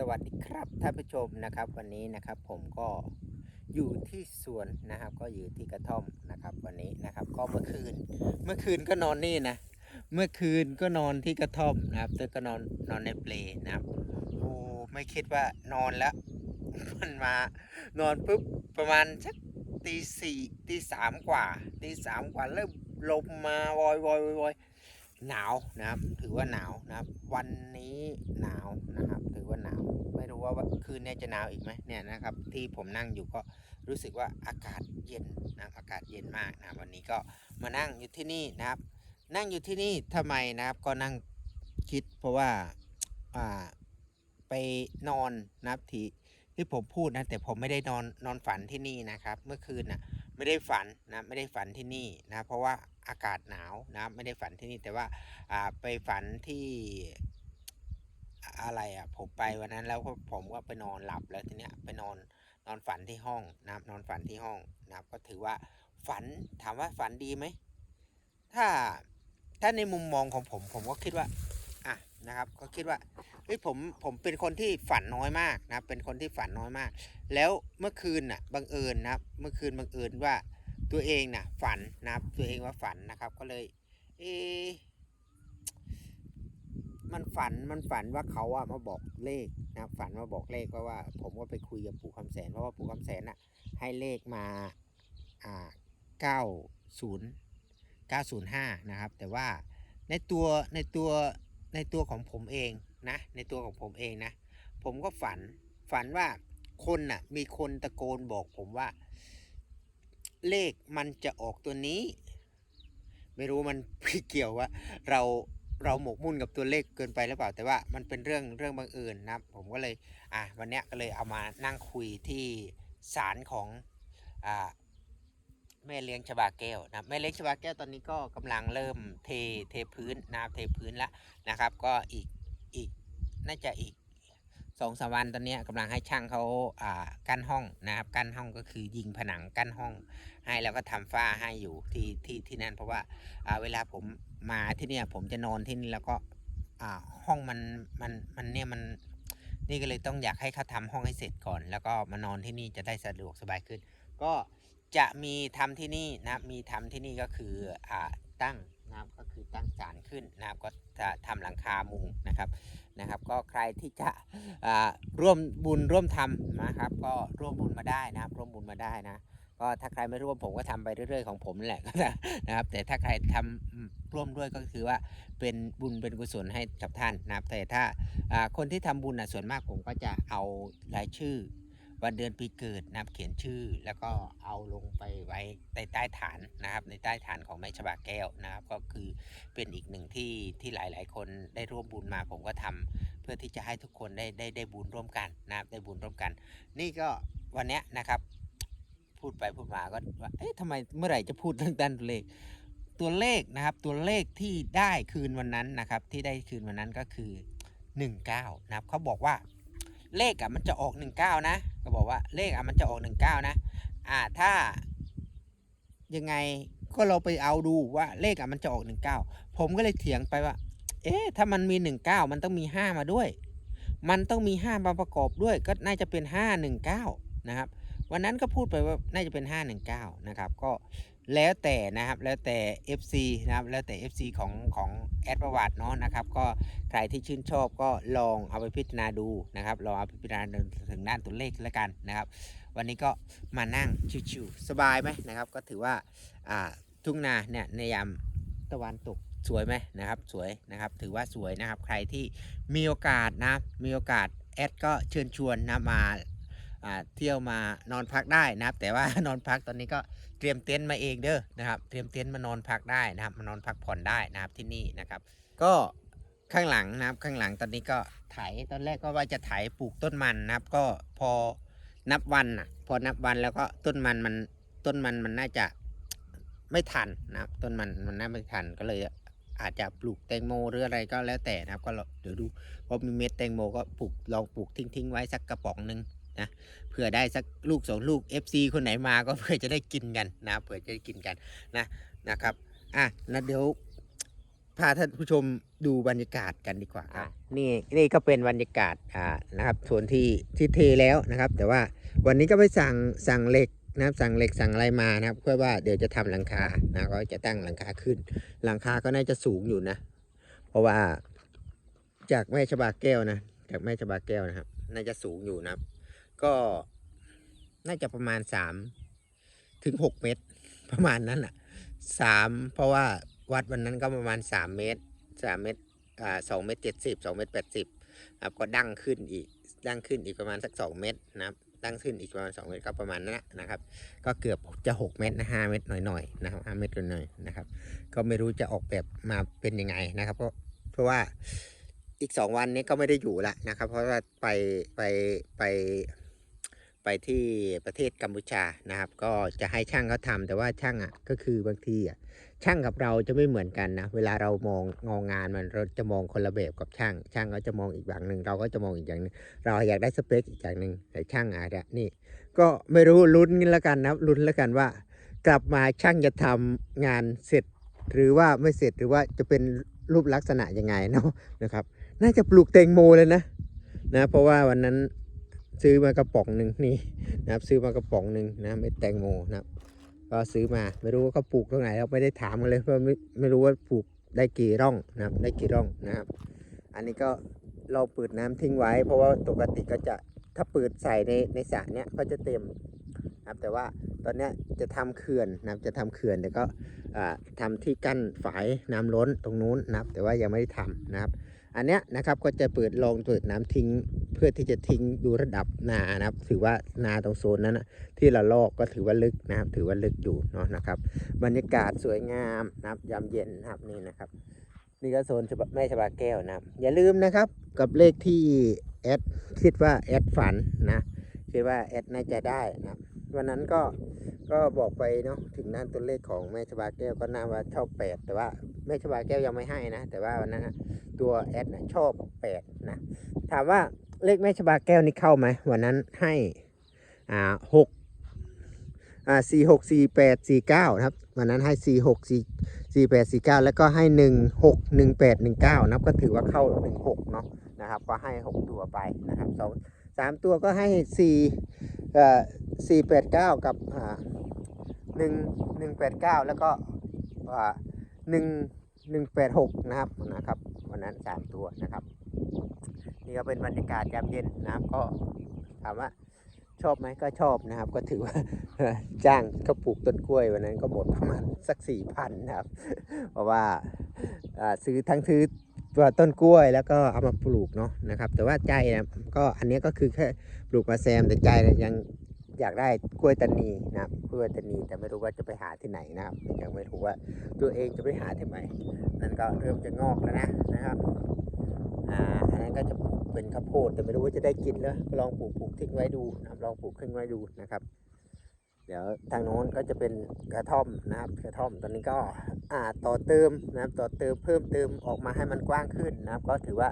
สวัสดีครับท่านผู้ชมนะครับวันนี้นะครับผมก็อยู่ที่สวนนะครับ ก็อยู่ที่กระท่อมนะครับ วันนี้นะครับก็เมื่อคืน เมื่อคืนก็นอนนี่นะ เมื่อคืนก็นอนที่กระท่อมนะครับแต่ก็นอนนอนในเปลนะครับโอ้ไม่คิดว่านอนแล้วมันมานอนปุ๊บประมาณสักตีสี่ตีสามกว่าตีสามกว่าเริ่มลมมาวอยวอยวอยวยหนาวนะครับ ถือว่าหนาวนะครับ วันนี้หนาวนะครับ ถือว่าหนาว ไม่ คืนนี้จะหนาวอีกไหมเนี่ยนะครับ ที่ผมนั่งอยู่ก็รู้สึกว่าอากาศเย็นนะอากาศเย็นมากนะวันนี้ก็มานั่งอยู่ที่นี่นะครับ นั่งอยู่ที่นี่ทำไมนะครับก็นั่งคิดเพราะว่าอ่าไปนอนนะครับที่ที่ผมพูดนะแต่ผมไม่ได้นอนนอนฝันที่นี่นะครับ เมื่อคืนน่ะไม่ได้ฝันนะไม่ได้ฝันที่นี่นะเพราะว่าอากาศหนาวนะไม่ได้ฝันที่นี่แต่ว่าอ่าไปฝันที่ อะไรอะผมไปวันนั้นแล้วก็ผมก็ไปนอนหลับแล้วทีเนี้ยไปนอนนอนฝันที่ห้องนะครับนอนฝันที่ห้องนะครับ ก็ถือว่าฝันถามว่าฝันดีไหมถ้าถ้าในมุมมองของผมผมก็คิดว่าอะนะครับ ก็คิดว่าเฮ้ยผมผมเป็นคนที่ฝันน้อยมากนะเป็นคนที่ฝันน้อยมาก แล้วเมื่อคืนน่ะบังเอิญนะครับ เมื่อคืนบังเอิญว่าตัวเองน่ะฝันนะครับตัวเองว่าฝันนะครับ ก็เลย เอ มันฝันมันฝันว่าเขาอะมาบอกเลขนะฝันมาบอกเลขเพราะว่า ผมก็ไปคุยกับปู่คำแสนเพราะว่าปู่คำแสนน่ะให้เลขมาอ่าเก้าศูนย์905นะครับ แต่ว่าในตัวในตัวในตัวของผมเองนะในตัวของผมเองนะ ผมก็ฝันฝันว่าคนน่ะมีคนตะโกนบอกผมว่า เลขมันจะออกตัวนี้ ไม่รู้มันเกี่ยวว่าเรา เราหมกมุ่นกับตัวเลขเกินไปหรือเปล่า แต่ว่ามันเป็นเรื่องเรื่องบังเอิญนนะครับ ผมก็เลยอะวันนี้ก็เลยเอามานั่งคุยที่ศาลของอ่าแม่เลี้ยงชบาแก้วนะแม่เลี้ยงชบาแก้วตอนนี้ก็กำลังเริ่มเทเทพื้นนะครับเทพื้นแล้วนะครับ ก็อีกอีกน่าจะอีก สองสามวันตอนนี้ยกำลังให้ช่างเขาอ่ากั้นห้องนะครับกั้นห้องก็คือยิงผนังกั้นห้อง ให้แล้วก็ทำฝ้าให้อยู่ที่ที่ที่นั่นเพราะว่าอ่าเวลาผมมาที่เนี่ยผมจะนอนที่นี่แล้วก็อ่าห้องมันมันมันเนี่ยมันนี่ก็เลยต้องอยากให้เขาทำห้องให้เสร็จก่อน แล้วก็มานอนที่นี่จะได้สะดวกสบายขึ้น ก็จะมีทำที่นี่นะครับมีทำที่นี่ก็คืออ่าตั้งนะครับก็คือตั้งศาลขึ้นนะครับก็จะทำหลังคามุงนะครับ นะครับ ก็ใครที่จะร่วมบุญร่วมทำนะครับ ก็ร่วมบุญมาได้นะครับ ร่วมบุญมาได้นะก็ถ้าใครไม่ร่วมผมก็ทำไปเรื่อยๆของผมแหละก็นะครับ แต่ถ้าใครทำร่วมด้วยก็คือว่าเป็นบุญเป็นกุศลให้กับท่านนะครับ แต่ถ้าคนที่ทำบุญนะส่วนมากผมก็จะเอารายชื่อ วันเดือนปีเกิดนะครับเขียนชื่อ แล้วก็เอาลงไปไว้ใต้ใต้ฐานนะครับ ในใต้ฐานของแม่ฉบาแก้วนะครับ ก็คือเป็นอีกหนึ่งที่ที่หลาย ๆ คนได้ร่วมบุญมาผมก็ทำเพื่อที่จะให้ทุกคนได้ได้ได้บุญร่วมกันนะครับได้บุญร่วมกัน นี่ก็วันนี้นะครับ พูดไปพูดมาก็ว่าเอ๊ะทำไมเมื่อไหร่จะพูดเรื่องด้านตัวเลขตัวเลขนะครับตัวเลขที่ได้คืนวันนั้นนะครับ ที่ได้คืนวันนั้นก็คือ 19 นะครับเขาบอกว่า เลขอะมันจะออก 19 นะ ก็บอกว่าเลขอะมันจะออก 19 นะ อ่าถ้า ยังไงก็เราไปเอาดูว่าเลขอะมันจะออก 19 ผมก็เลยเถียงไปว่า เอ๊ะถ้ามันมี 19 มันต้องมี 5 มาด้วย มันต้องมี 5 มาประกอบด้วย ก็น่าจะเป็น 519 นะครับ วันนั้นก็พูดไปว่าน่าจะเป็น 519 นะครับ ก็ แล้วแต่นะครับแล้วแต่ FC นะครับแล้วแต่ FC ของของแอดประวัติเนาะนะครับ ก็ใครที่ชื่นชอบก็ลองเอาไปพิจารณาดูนะครับลองเอาไปพิจารณาถึงด้านตัวเลขแล้วกันนะครับ วันนี้ก็มานั่งชิวๆสบายไหมนะครับ ก็ถือว่าอ่าทุ่งนาเนี่ยในยามตะวันตกสวยไหมนะครับสวยนะครับ ถือว่าสวยนะครับ ใครที่มีโอกาสนะมีโอกาสแอดก็เชิญชวนนะมาอ่า เที่ยวมานอนพักได้นะครับ แต่ว่านอนพักตอนนี้ก็เตรียมเต็นท์มาเองเด้อนะครับ เตรียมเต็นท์มานอนพักได้นะครับ มานอนพักผ่อนได้นะครับที่นี่นะครับ ก็ข้างหลังนะครับข้างหลังตอนนี้ก็ไถตอนแรกก็ว่าจะไถปลูกต้นมันนะครับ ก็พอนับวันน่ะพอนับวันแล้วก็ต้นมันมันต้นมันมันน่าจะไม่ทันนะครับ ต้นมันมันน่าไม่ทันก็เลยอาจจะปลูกแตงโมหรืออะไรก็แล้วแต่นะครับ ก็เดี๋ยวดูพอมีเม็ดแตงโมก็ปลูกลองปลูกทิ้งทิ้งๆไว้สักกระป๋องหนึ่ง นะเผื่อได้สักลูกสองลูก FC คนไหนมาก็เผื่อจะได้กินกันนะเผื่อจะได้กินกันนะนะครับอะแล้วเดี๋ยวพาท่านผู้ชมดูบรรยากาศกันดีกว่าครับนี่นี่ก็เป็นบรรยากาศอ่านะครับส่วนที่ที่เทแล้วนะครับ แต่ว่าวันนี้ก็ไปสั่งสั่งเหล็กนะครับสั่งเหล็กสั่งอะไรมานะครับเพื่อว่าเดี๋ยวจะทำหลังคานะก็จะตั้งหลังคาขึ้น หลังคาก็น่าจะสูงอยู่นะ เพราะว่าจากแม่ชบาแก้วนะ จากแม่ชบาแก้วนะครับ น่าจะสูงอยู่นะครับ ก็น่าจะประมาณสามถึงหกเมตร ประมาณนั้นอะสามเพราะว่าวัดวันนั้นก็ประมาณสามเมตรสามเมตรอ่าสองเมตรเจ็ดสิบสองเมตรแปดสิบครับก็ดั้งขึ้นอีกดั้งขึ้นอีกประมาณสักสองเมตรนะครับดั้งขึ้นอีกประมาณสองเมตรก็ประมาณนั้นนะครับ ก็เกือบจะหกเมตรนะห้าเมตรหน่อยๆนะครับห้าเมตรหน่อยๆนะครับ ก็ไม่รู้จะออกแบบมาเป็นยังไงนะครับเพราะเพราะว่าอีกสองวันนี้ก็ไม่ได้อยู่ละนะครับ เพราะว่าไปไปไป ไปที่ประเทศกัมพูชานะครับ ก็จะให้ช่างเขาทำแต่ว่าช่างอะก็คือบางทีอะช่างกับเราจะไม่เหมือนกันนะเวลาเรามองงองานมันเราจะมองคนละแบบกับช่าง ช่างเขาจะมองอีกอย่างหนึ่งเราก็จะมองอีกอย่างหนึ่งเราอยากได้สเปคอีกอย่างหนึ่งแต่ช่างอาจจะนี่ ก็ไม่รู้ลุ้นกันแล้วกันนะลุ้นแล้วกันว่า กลับมาช่างจะทำงานเสร็จ หรือว่าไม่เสร็จหรือว่าจะเป็นรูปลักษณะยังไงเนาะนะครับ น่าจะปลูกแตงโมเลยนะนะเพราะว่าวันนั้น ซื้อมากระป๋องหนึ่งนี่นะครับซื้อมากระป๋องหนึ่งนะเม็ดแตงโมนะครับก็ซื้อมาไม่รู้ว่าเขาปลูกตรงไหนเราไม่ได้ถามกันเลยเพราะไม่ไม่รู้ว่าปลูกได้กี่ร่องนะครับได้กี่ร่องนะครับ อันนี้ก็เราเปิดน้ำทิ้งไว้ เพราะว่าปกติก็จะถ้าเปิดใส่ในในสระเนี้ยก็จะเต็มนะครับแต่ว่าตอนเนี้ยจะทำเขื่อนนะครับจะทำเขื่อนแต่ก็อ่าทำที่กั้นฝายน้ำล้นตรงนู้นนะครับแต่ว่ายังไม่ได้ทำนะครับ อันเนี้ยนะครับก็จะเปิดลองเปิดน้ำทิ้ง เพื่อที่จะทิ้งดูระดับนานะครับ ถือว่านาตรงโซนนั้นนะที่เราลอกก็ถือว่าลึกนะครับ ถือว่าลึกอยู่เนาะนะครับ บรรยากาศสวยงามนะครับยามเย็นนะครับนี่นะครับ นี่ก็โซนฉบับแม่ฉบาแก้วนะครับ อย่าลืมนะครับกับเลขที่แอดคิดว่าแอดฝันนะคิดว่าแอดน่าจะได้นะครับวันนั้นก็ก็บอกไปเนาะถึงด้านตัวเลขของแม่ชบาแก้วก็น่าว่าชอบแปดแต่ว่าแม่ชบาแก้วยังไม่ให้นะ แต่ว่าวันนั้นนะตัวแอดนะชอบแปดนะถามว่า เลขแม่ชบาแก้วนี่เข้าไหมวันนั้นให้อ่าหกอ่าสี่หกสี่แปดสี่เก้านะครับวันนั้นให้สี่หกสี่สี่แปดสี่เก้าแล้วก็ให้หนึ่งหกหนึ่งแปดหนึ่งเก้านะครับก็ถือว่าเข้าหนึ่งหกเนาะนะครับ ก็ให้หกตัวไปนะครับสองสามตัวก็ให้สี่เอ่อสี่แปดเก้ากับอ่าหนึ่งหนึ่งแปดเก้าแล้วก็อ่าหนึ่งหนึ่งแปดหกนะครับนะครับวันนั้นสามตัวนะครับ นี่ก็เป็นบรรยากาศยามเย็นนะครับ ก็ถามว่าชอบไหมก็ชอบนะครับ ก็ถือว่าจ้างก็ปลูกต้นกล้วยวันนั้นก็หมดประมาณสักสี่พันนะครับ เพราะว่าซื้อทั้งซื้อตัวต้นกล้วยแล้วก็เอามาปลูกเนาะนะครับ แต่ว่าใจนะก็อันนี้ก็คือแค่ปลูกมาแซมแต่ใจยังอยากได้กล้วยตานีนะครับกล้วยตานีแต่ไม่รู้ว่าจะไปหาที่ไหนนะครับยังไม่รู้ว่าตัวเองจะไปหาที่ไหนนั่นก็เริ่มจะงอกแล้วนะนะครับอ่า ก็จะปลูกเป็นข้าวโพดแต่ไม่รู้ว่าจะได้กินแล้วลองปลูกปลูกทิ้งไว้ดูนะครับลองปลูกทิ้งไว้ดูนะครับ เดี๋ยวทางโน้นก็จะเป็นกระท่อมนะครับ กระท่อมตอนนี้ก็อ่าต่อเติมนะครับต่อเติมเพิ่มเติมออกมาให้มันกว้างขึ้นนะครับ ก็ถือว่า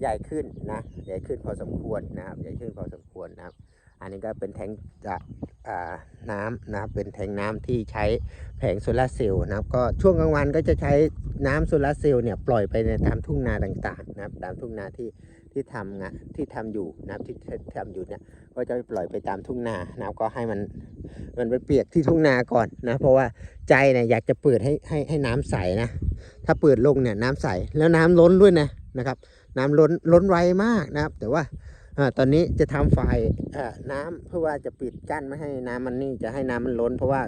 ใหญ่ขึ้นนะใหญ่ขึ้นพอสมควรนะครับใหญ่ขึ้นพอสมควรนะครับ อันนี้ก็เป็นแทงจากอ่าน้ำนะครับเป็นแทงน้ำที่ใช้แผงโซลาเซลล์นะครับ ก็ช่วงกลางวันก็จะใช้ น้ำโซลาร์เซลล์เนี่ยปล่อยไปในตามทุ่งนาต่างๆนะครับตามทุ่งนาที่ที่ทำงานที่ทำอยู่นะครับที่ทำอยู่เนี่ยก็จะปล่อยไปตามทุ่งนานะครับก็ให้มันมันไปเปียกที่ทุ่งนาก่อนนะเพราะว่าใจเนี่ยอยากจะเปิดให้ให้ให้น้ำใสนะถ้าเปิดลงเนี่ยน้ำใสแล้วน้ำล้นด้วยนะนะครับน้ำล้นล้นไวมากนะครับ แต่ว่าอตอนนี้จะทำฝ่ายน้ำเพื่อว่าจะปิดกั้นไม่ให้น้ำมันนี่จะให้น้ำมันล้น เพราะว่า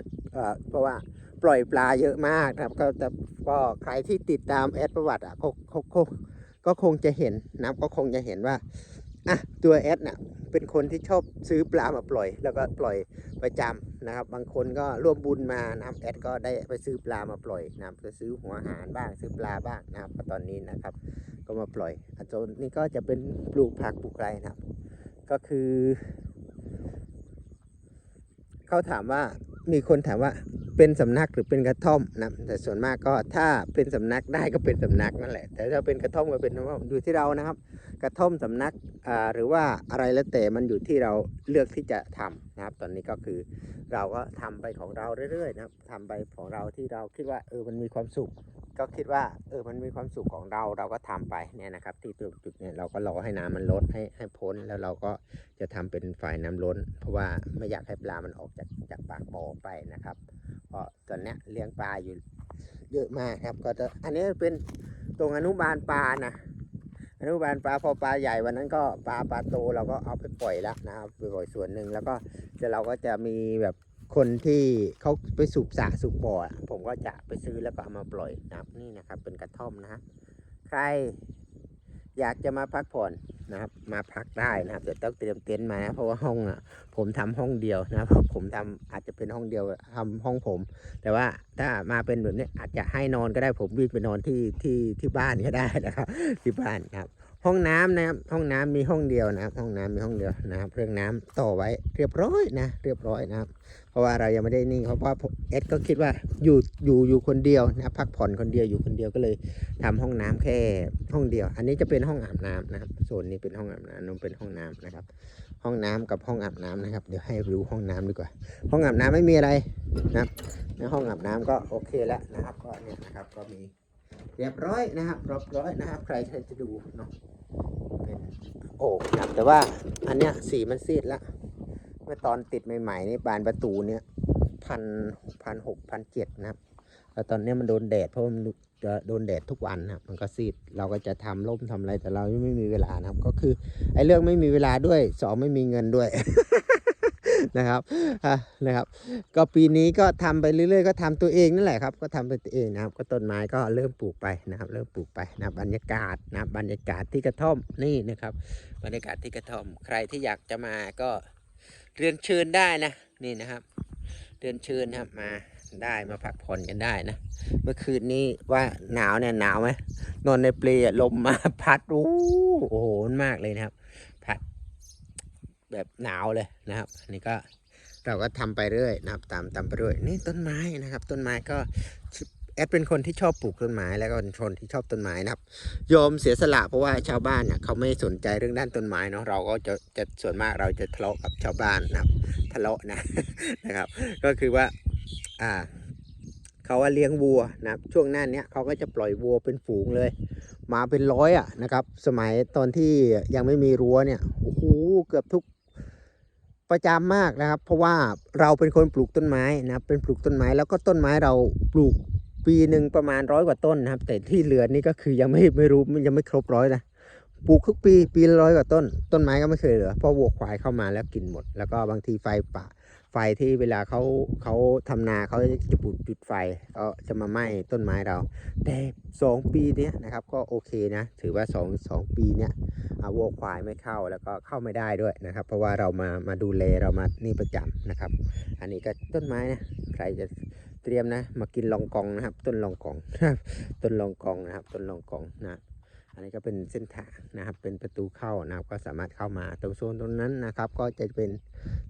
เพราะว่า ปล่อยปลาเยอะมากนะครับ ก็จะก็ใครที่ติดตามแอดประวัติอะก็ก็ก็ก็คงจะเห็นนะก็คงจะเห็นว่าอะตัวแอดน่ะเป็นคนที่ชอบซื้อปลามาปล่อย แล้วก็ปล่อยประจำนะครับ บางคนก็ร่วมบุญมานะครับแอดก็ได้ไปซื้อปลามาปล่อยนะครับไปซื้อหัวหารบ้างซื้อปลาบ้างนะครับตอนนี้นะครับ ก็มาปล่อยอาจารย์นี่ก็จะเป็นปลูกผักปลูกไรนะครับ ก็คือ เขาถามว่า มีคนถามว่าเป็นสำนักหรือเป็นกระท่อมนะแต่ส่วนมากก็ถ้าเป็นสำนักได้ก็เป็นสำนักนั่นแหละ แต่ถ้าเป็นกระท่อมก็เป็นว่าอยู่ที่เรานะครับ กระท่อมสำนักอ่าหรือว่าอะไรแล้วแต่มันอยู่ที่เราเลือกที่จะทำ นะครับ ตอนนี้ก็คือเราก็ทำไปของเราเรื่อยๆนะครับทำไปของเราที่เราคิดว่าเออมันมีความสุข ก็คิดว่าเออมันมีความสุขของเราเราก็ทำไปเนี่ยนะครับ ที่ตัวจุดเนี่ยเราก็รอให้น้ำมันลดให้ให้พ้นแล้วเราก็จะทำเป็นฝ่ายน้ำล้น เพราะว่าไม่อยากให้ปลามันออกจากจากปากบ่อไปนะครับเพราะตอนนี้เลี้ยงปลาอยู่เยอะมากครับ ก็จะอันนี้เป็นตรงอนุบาลปลานะ อนุบาลปลาพอปลาใหญ่วันนั้นก็ปลาปลาโตเราก็เอาไปปล่อยแล้วนะครับไปปล่อยส่วนหนึ่งแล้วก็จะเราก็จะมีแบบคนที่เขาไปสูบสระสูบบ่อผมก็จะไปซื้อแล้วก็เอามาปล่อยนะครับนี่นะครับเป็นกระท่อมนะฮะใคร อยากจะมาพักผ่อนนะครับ มาพักได้นะครับแต่ต้องเตรียมเต็นท์มานะเพราะว่าห้องอะผมทำห้องเดียวนะครับผมทำอาจจะเป็นห้องเดียวทำห้องผม แต่ว่าถ้ามาเป็นแบบนี้อาจจะให้นอนก็ได้ผมวิ่งไปนอนที่ที่ที่บ้านก็ได้นะครับที่บ้านนะครับ ห้องน้ำนะครับห้องน้ำมีห้องเดียวนะครับ ห้องน้ำมีห้องเดียวนะครับเรื่องน้ำต่อไว้เรียบร้อยนะ เรียบร้อยนะครับ ราะว่าเรายังไม่ได้นิ่งเพราะว่าเอสก็คิดว่าอยู่อยู่อยู่คนเดียวนะพักผ่อนคนเดียวอยู่คนเดียวก็เลยทำห้องน้ำแค่ห้องเดียว อันนี้จะเป็นห้องอาบน้ำนะครับโซนนี้เป็นห้องอาบน้ำนู้นเป็นห้องน้ำนะครับ ห้องน้ำกับห้องอาบน้ำนะครับ เดี๋ยวให้รู้ห้องน้ำดีกว่า ห้องอาบน้ำไม่มีอะไรนะครับในห้องอาบน้ำก็โอเคแล้วนะครับ ก็เนี่ยนะครับก็มีเรียบร้อยนะครับเรียบร้อยนะครับ ใครใครจะดูเนาะเป็นโอ่งนะครับแต่ว่าอันเนี้ยสีมันซีดแล้ว เมื่อตอนติดใหม่ๆนี่บานประตูเนี่ยพันพันหกพันเจ็ดนะครับแล้วตอนนี้มันโดนแดดเพราะมันจะโดนแดดทุกวันนะครับมันก็ซีดเราก็จะทำร่มทำอะไรแต่เรายังไม่มีเวลานะครับ ก็คือไอ้เรื่องไม่มีเวลาด้วยสองไม่มีเงินด้วยนะครับนะครับ ก็ปีนี้ก็ทำไปเรื่อยๆ ก็ทำตัวเองนั่นแหละครับ ก็ทำไปตัวเองนะครับ ก็ต้นไม้ก็เริ่มปลูกไปนะครับ เริ่มปลูกไปนะบบรรยากาศนะบบรรยากาศที่กระท่อมนี่นะครับ บรรยากาศที่กระท่อม ใครที่อยากจะมาก็ เรียนเชิญได้นะนี่นะครับ เรียนเชิญครับมาได้มาพักผ่อนกันได้นะ เมื่อคืนนี้ว่าหนาวเนี่ยหนาวไหมนอนในเปลลมมาพัดโอ้โอ้โหมากเลยนะครับ พัด แบบหนาวเลยนะครับอันนี้ก็เราก็ทำไปเรื่อยนะครับ ตามตามไปเรื่อยนี่ต้นไม้นะครับ ต้นไม้ก็ แอดเป็นคนที่ชอบปลูกต้นไม้แล้วก็เป็นคนที่ชอบต้นไม้นะครับยอมเสียสละเพราะว่าชาวบ้านเนี่ยเขาไม่สนใจเรื่องด้านต้นไม้เนาะเราก็จะจะส่วนมากเราจะทะเลาะกับชาวบ้านนะครับทะเลาะนะนะครับ ก็คือว่าอ่าเขาว่าเลี้ยงวัวนะครับช่วงหน้าเนี้ยเขาก็จะปล่อยวัวเป็นฝูงเลยมาเป็นร้อยอะนะครับ สมัยตอนที่ยังไม่มีรั้วเนี่ยโอ้โหเกือบทุกประจำมากนะครับ เพราะว่าเราเป็นคนปลูกต้นไม้นะครับเป็นปลูกต้นไม้แล้วก็ต้นไม้เราปลูก ปีหนึ่งประมาณร้อยกว่าต้นนะครับ แต่ที่เหลือนี่ก็คือยังไม่ไม่รู้ยังไม่ครบร้อยนะปลูกทุกปีปีละร้อยกว่าต้น ต้นไม้ก็ไม่เคยเหลือเพราะวัวควายเข้ามาแล้วกินหมด แล้วก็บางทีไฟป่าไฟที่เวลาเขาเขาทำนาเขาจะปุดจุดไฟก็จะมาไหม้ต้นไม้เรา แต่สองปีเนี้ยนะครับก็โอเคนะ ถือว่าสองสองปีเนี้ยอาวัวควายไม่เข้าแล้วก็เข้าไม่ได้ด้วยนะครับ เพราะว่าเรามามาดูแลเรามานี่ประจำนะครับ อันนี้ก็ต้นไม้นะใครจะ ตรียมนะ มากินลองกองนะครับ ต้นลองกองต้นลองกองนะครับ ต้นลองกองนะอันนี้ก็เป็นเส้นทางนะครับ เป็นประตูเข้านะครับ ก็สามารถเข้ามาตรงโซนตรงนั้นนะครับ ก็จะเป็น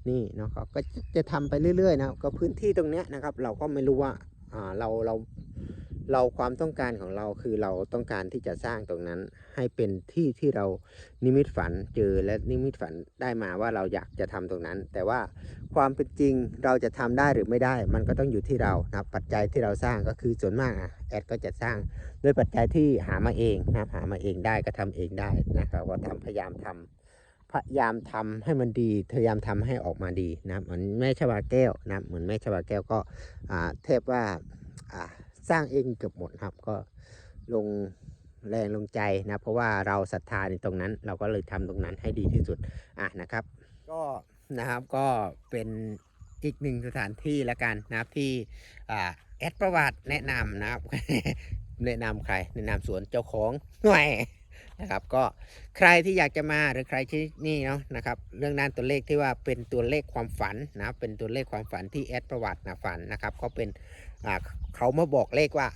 นี่เนาะก็ก็จะจะทำไปเรื่อยๆนะครับ ก็พื้นที่ตรงเนี้ยนะครับ เราก็ไม่รู้ว่าอ่าเราเรา เราความต้องการของเราคือเราต้องการที่จะสร้างตรงนั้น ให้เป็นที่ที่เรานิมิตฝันเจอและนิมิตฝันได้มาว่าเราอยากจะทำตรงนั้น แต่ว่าความเป็นจริงเราจะทำได้หรือไม่ได้ มันก็ต้องอยู่ที่เรานะปัจจัยที่เราสร้างก็คือส่วนมากอะแอดก็จะสร้างด้วยปัจจัยที่หามาเองนะหามาเองได้ก็ทำเองได้นะครับก็ทำพยายามทำพยายามทำให้มันดี พยายามทำให้ออกมาดีนะเหมือนแม่ชวาแก้วนะเหมือนแม่ชวาแก้วก็อ่าเทพว่าอ่า สร้างเองเกือบหมดครับ ก็ลงแรงลงใจนะ เพราะว่าเราศรัทธาในตรงนั้น เราก็เลยทำตรงนั้นให้ดีที่สุดอะนะครับ ก็นะครับก็เป็นอีกหนึ่งสถานที่ละกันนะครับที่อ่าแอดประวัติแนะนำนะครับ แนะนำใครแนะนำสวนเจ้าของหน่วยนะครับก็ใครที่อยากจะมาหรือใครที่นี่เนาะนะครับเรื่องด้านตัวเลขที่ว่าเป็นตัวเลขความฝันนะเป็นตัวเลขความฝันที่แอดประวัตินะฝันนะครับเขาเป็น เขามาบอกเลขว่า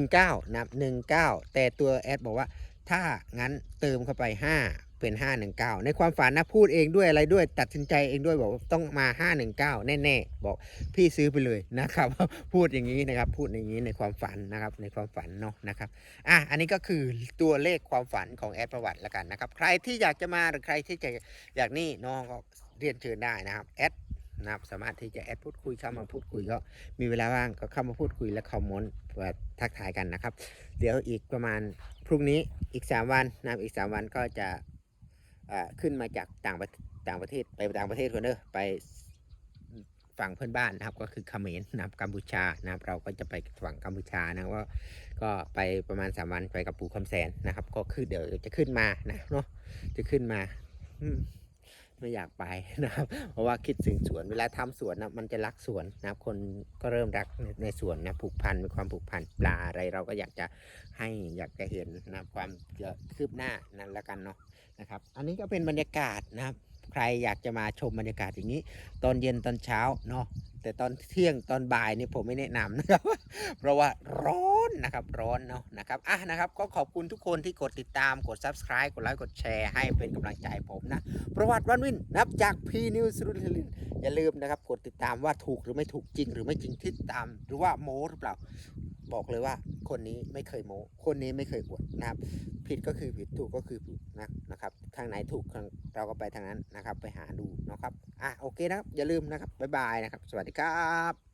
19นะครับ19 แต่ตัวแอดบอกว่า ถ้างั้นเติมเข้าไป 5 เป็น 519 ในความฝันนะพูดเองด้วยอะไรด้วยตัดสินใจเองด้วยบอกต้องมา 519 แน่ๆ บอกพี่ซื้อไปเลยนะครับ พูดอย่างนี้นะครับ พูดอย่างนี้ในความฝันนะครับในความฝันเนาะนะครับอะอันนี้ก็คือตัวเลขความฝันของแอดประวัติล้วกันนะครับ ใครที่อยากจะมาหรือใครที่จะอยากนี่น้องก็เรียนเชิญได้นะครับแอด นะครับสามารถที่จะแอดพูดคุยเข้ามาพูดคุยก็มีเวลาว่างก็เข้ามาพูดคุยและคอมเมนต์ทักทายกันนะครับ เดี๋ยวอีกประมาณพรุ่งนี้อีก 3 วันนะครับอีก 3 วันก็จะขึ้นมาจากต่างประต่างประเทศไปต่างประเทศคนเด้อไปฝั่งเพื่อนบ้านนะครับก็คือเขมรนะครับกัมพูชานะครับเราก็จะไปฝั่งกัมพูชานะว่าก็ไปประมาณ 3 วันไปกับปู่คำแสนนะครับ ก็คือเดี๋ยวจะขึ้นมานะเนาะจะขึ้นมาอื ไม่อยากไปนะครับ เพราะว่าคิดถึงสวนเวลาทำสวนนะมันจะรักสวนนะครับคนก็เริ่มรักในสวนนะผูกพันมีความผูกพันปลาอะไรเราก็อยากจะให้อยากจะเห็นนะความจะคืบหน้านั้นละกันเนาะนะครับ อันนี้ก็เป็นบรรยากาศนะครับ ใครอยากจะมาชมบรรยากาศอย่างนี้ ตอนเย็นตอนเช้าเนาะแต่ตอนเที่ยงตอนบ่ายนี่ผมไม่แนะนำนะครับ เพราะว่าร้อนนะครับร้อนเนาะนะครับอะนะครับก็ขอบคุณทุกคนที่กดติดตามกด subscribe กดไลค์กดแชร์ให้เป็นกำลังใจผมนะ ประวัติวันวินนับจากพีนิวส์รุนลินอย่าลืมนะครับ กดติดตามว่าถูกหรือไม่ถูกจริง หรือไม่จริงที่ตาม หรือว่าโม้หรือเปล่า บอกเลยว่าคนนี้ไม่เคยโม้ คนนี้ไม่เคยอวดนะครับ ผิดก็คือผิดถูกก็คือถูกนะนะครับ ทางไหนถูกเราก็ไปทางนั้นนะครับ ไปหาดูนะครับ อะโอเคนะครับ อย่าลืมนะครับ บ๊ายบายนะครับ สวัสดีครับ